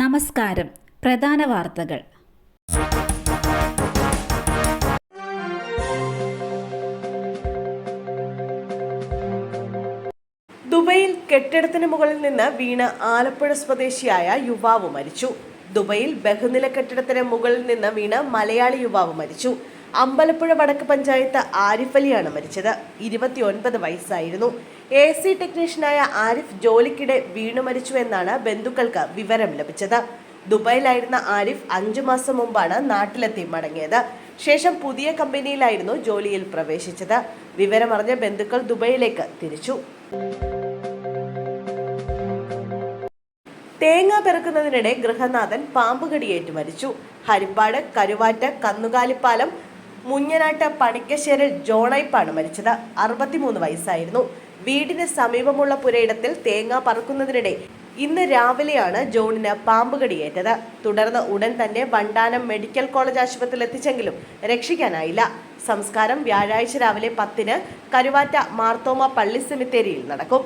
നമസ്കാരം. പ്രധാന വാർത്തകൾ. ദുബൈയിൽ കെട്ടിടത്തിന് മുകളിൽ നിന്ന് വീണ് ആലപ്പുഴ സ്വദേശിയായ യുവാവ് മരിച്ചു. ദുബൈയിൽ ബഹുനില കെട്ടിടത്തിന് മുകളിൽ നിന്ന് വീണ് മലയാളി യുവാവ് മരിച്ചു. അമ്പലപ്പുഴ വടക്ക് പഞ്ചായത്ത് ആരിഫ് അലിയാണ് മരിച്ചത്. ഇരുപത്തിയൊൻപത് വയസ്സായിരുന്നു. എ സി ടെക്നീഷ്യനായ ആരിഫ് ജോലിക്കിടെ വീണു മരിച്ചു എന്നാണ് ബന്ധുക്കൾക്ക് വിവരം ലഭിച്ചത്. ദുബായിലായിരുന്ന ആരിഫ് അഞ്ചു മാസം മുമ്പാണ് നാട്ടിലെത്തി മടങ്ങിയത്. ശേഷം പുതിയ കമ്പനിയിലായിരുന്നു ജോലിയിൽ പ്രവേശിച്ചത്. വിവരമറിഞ്ഞ ബന്ധുക്കൾ ദുബായിലേക്ക് തിരിച്ചു. തേങ്ങ പെറുക്കുന്നതിനിടെ ഗൃഹനാഥൻ പാമ്പുകടിയേറ്റ് മരിച്ചു. ഹരിപ്പാട് കരുവാറ്റ കന്നുകാലിപ്പാലം മുഞ്ഞനാട്ട് പണിക്കശ്ശേരിൽ ജോണൈപ്പാണ് മരിച്ചത്. അറുപത്തിമൂന്ന് വയസ്സായിരുന്നു. വീടിന് സമീപമുള്ള പുരയിടത്തിൽ തേങ്ങ പറക്കുന്നതിനിടെ ഇന്ന് രാവിലെയാണ് ജോണിന് പാമ്പ് കടിയേറ്റത് തുടർന്ന് ഉടൻ തന്നെ വണ്ടാനം മെഡിക്കൽ കോളേജ് ആശുപത്രിയിൽ എത്തിച്ചെങ്കിലും രക്ഷിക്കാനായില്ല. സംസ്കാരം വ്യാഴാഴ്ച രാവിലെ പത്തിന് കരുവാറ്റ മാർത്തോമ പള്ളി സെമിത്തേരിയിൽ നടക്കും.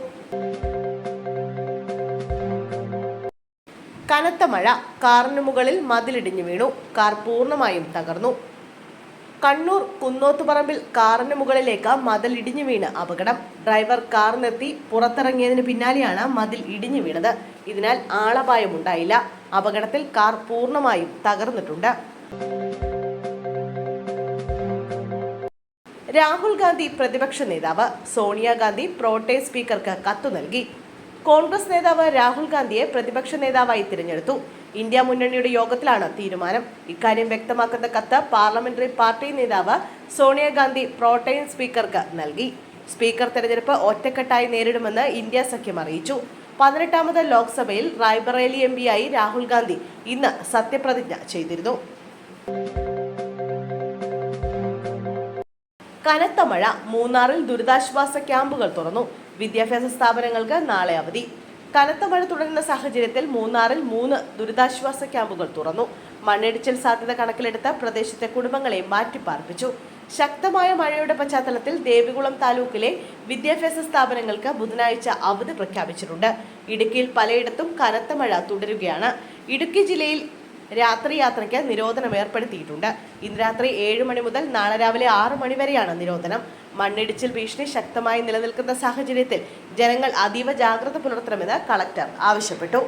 കനത്ത മഴ. കാറിനു മുകളിൽ മതിലിടിഞ്ഞു വീണു. കാർ പൂർണമായും തകർന്നു. കണ്ണൂർ കുന്നോത്തുപറമ്പിൽ കാറിന് മുകളിലേക്ക് മതിൽ ഇടിഞ്ഞു വീണ് അപകടം. ഡ്രൈവർ കാർ നിർത്തി പുറത്തിറങ്ങിയതിന് പിന്നാലെയാണ് മതിൽ ഇടിഞ്ഞു വീണത്. ഇതിനാൽ ആളപായമുണ്ടായില്ല അപകടത്തിൽ കാർ പൂർണമായും തകർന്നിട്ടുണ്ട്. രാഹുൽ ഗാന്ധി പ്രതിപക്ഷ നേതാവ് സോണിയാഗാന്ധി പ്രോട്ടേ സ്പീക്കർക്ക് കത്തു നൽകി. കോൺഗ്രസ് നേതാവ് രാഹുൽ ഗാന്ധിയെ പ്രതിപക്ഷ നേതാവായി തിരഞ്ഞെടുത്തു. ഇന്ത്യ മുന്നണിയുടെ യോഗത്തിലാണ് തീരുമാനം. ഇക്കാര്യം വ്യക്തമാക്കുന്ന കത്ത് പാർലമെന്ററി പാർട്ടി നേതാവ് സോണിയാഗാന്ധി പ്രോട്ടൈൻ സ്പീക്കർക്ക് നൽകി. സ്പീക്കർ തെരഞ്ഞെടുപ്പ് ഒറ്റക്കെട്ടായി നേരിടുമെന്ന് ഇന്ത്യ സഖ്യം അറിയിച്ചു. പതിനെട്ടാമത് ലോക്സഭയിൽ റായ്ബറേലി എം പിയായി രാഹുൽ ഗാന്ധി ഇന്ന് സത്യപ്രതിജ്ഞ ചെയ്തിരുന്നു. കനത്ത മഴ മൂന്നാറിൽ ദുരിതാശ്വാസ ക്യാമ്പുകൾ തുറന്നു. വിദ്യാഭ്യാസ സ്ഥാപനങ്ങൾക്ക് നാളെ അവധി. കനത്ത മഴ തുടരുന്ന സാഹചര്യത്തിൽ മൂന്നാറിൽ മൂന്ന് ദുരിതാശ്വാസ ക്യാമ്പുകൾ തുറന്നു. മണ്ണിടിച്ചിൽ സാധ്യത കണക്കിലെടുത്ത് പ്രദേശത്തെ കുടുംബങ്ങളെ മാറ്റിപ്പാർപ്പിച്ചു. ശക്തമായ മഴയുടെ പശ്ചാത്തലത്തിൽ ദേവികുളം താലൂക്കിലെ വിദ്യാഭ്യാസ സ്ഥാപനങ്ങൾക്ക് ബുധനാഴ്ച അവധി പ്രഖ്യാപിച്ചിട്ടുണ്ട്. ഇടുക്കിയിൽ പലയിടത്തും കനത്ത മഴ തുടരുകയാണ്. ഇടുക്കി ജില്ലയിൽ രാത്രി യാത്രയ്ക്ക് നിരോധനം ഏർപ്പെടുത്തിയിട്ടുണ്ട്. ഇന്ന് രാത്രി ഏഴ് മണി മുതൽ നാളെ രാവിലെ ആറ് മണി വരെയാണ് നിരോധനം. മണ്ണിടിച്ചിൽ ഭീഷണി ശക്തമായി നിലനിൽക്കുന്ന സാഹചര്യത്തിൽ ജനങ്ങൾ അതീവ ജാഗ്രത പുലർത്തണമെന്ന് കളക്ടർ ആവശ്യപ്പെട്ടു.